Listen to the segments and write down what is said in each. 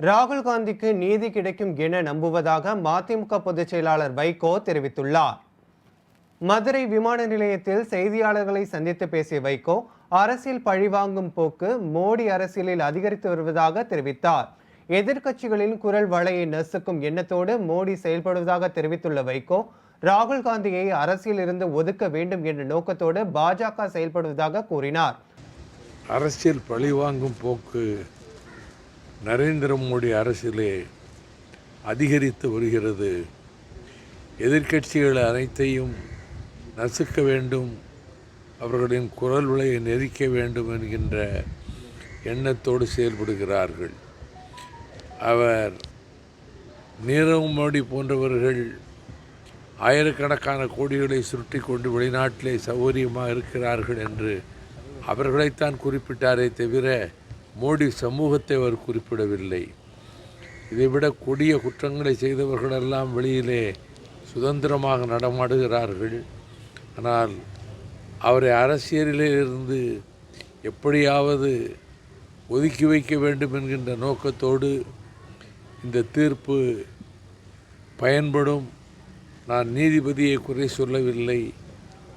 ராகுல் காந்திக்கு நீதி கிடைக்கும் என நம்புவதாக மதிமுக பொதுச் செயலாளர் வைகோ தெரிவித்துள்ளார். மதுரை விமான நிலையத்தில் செய்தியாளர்களை சந்தித்து பேசிய வைகோ அரசியல் பழிவாங்கும் போக்கு மோடி அரசியலில் அதிகரித்து வருவதாக தெரிவித்தார். எதிர்க்கட்சிகளின் குரல் வலையை நசுக்கும் எண்ணத்தோடு மோடி செயல்படுவதாக தெரிவித்துள்ள வைகோ ராகுல் காந்தியை அரசியலிருந்து ஒதுக்க வேண்டும் என்ற நோக்கத்தோடு பாஜக செயல்படுவதாக கூறினார். அரசியல் பழிவாங்கும் போக்கு நரேந்திர மோடி அரசியலே அதிகரித்து வருகிறது. எதிர்க்கட்சிகள் அனைத்தையும் நசுக்க வேண்டும் அவர்களின் குரல் விலையை நெரிக்க வேண்டும் என்கின்ற எண்ணத்தோடு செயல்படுகிறார்கள். அவர் நீரவ் மோடி போன்றவர்கள் ஆயிரக்கணக்கான கோடிகளை சுருட்டி கொண்டு வெளிநாட்டிலே சௌகரியமாக இருக்கிறார்கள் என்று அவர்களைத்தான் குறிப்பிட்டாரே தவிர மோடி சமூகத்தை அவர் குறிப்பிடவில்லை. இதைவிட கொடிய குற்றங்களை செய்தவர்களெல்லாம் வெளியிலே சுதந்திரமாக நடமாடுகிறார்கள். ஆனால் அவரை அரசியலிலிருந்து எப்படியாவது ஒதுக்கி வைக்க வேண்டும் என்கின்ற நோக்கத்தோடு இந்த தீர்ப்பு பயன்படும். நான் நீதிபதியை குறை சொல்லவில்லை.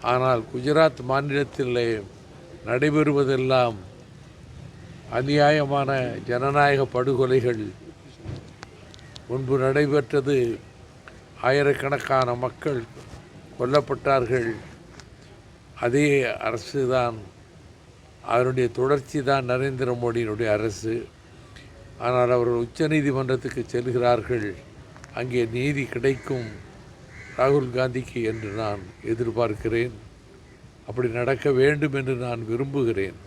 ஆனால் குஜராத் மாநிலத்திலே நடைபெறுவதெல்லாம் அநியாயமான ஜனநாயக படுகொலைகள் முன்பு நடைபெற்றது ஆயிரக்கணக்கான மக்கள் கொல்லப்பட்டார்கள். அதே அரசு தான் அதனுடைய தொடர்ச்சி தான் நரேந்திர மோடியினுடைய அரசு. ஆனால் அவர்கள் உச்சநீதிமன்றத்துக்கு செல்கிறார்கள். அங்கே நீதி கிடைக்கும் ராகுல் காந்திக்கு என்று நான் எதிர்பார்க்கிறேன். அப்படி நடக்க வேண்டும் என்று நான் விரும்புகிறேன்.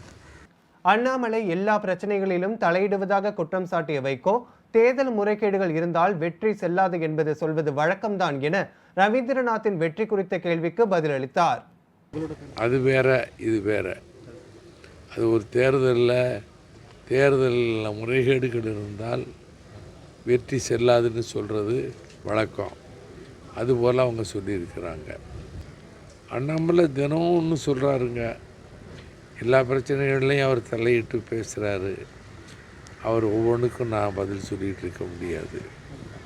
அண்ணாமலை எல்லா பிரச்சனைகளிலும் தலையிடுவதாக குற்றம் சாட்டிய வைகோ தேர்தல் முறைகேடுகள் இருந்தால் வெற்றி செல்லாது என்பது சொல்வது வழக்கம்தான் என ரவீந்திரநாத்தின் வெற்றி குறித்த கேள்விக்கு பதிலளித்தார். அது வேற இது வேற. அது ஒரு தேர்தலில் தேர்தலில் முறைகேடுகள் இருந்தால் வெற்றி செல்லாதுன்னு சொல்கிறது வழக்கம். அதுபோல் அவங்க சொல்லியிருக்கிறாங்க. அண்ணாமலை தினம் ஒன்று சொல்கிறாருங்க எல்லா பிரச்சனைகள்லையும் அவர் தலையிட்டு பேசுகிறாரு அவர் ஒவ்வொன்றுக்கும் நான் பதில் சொல்லிகிட்டு இருக்க முடியாது.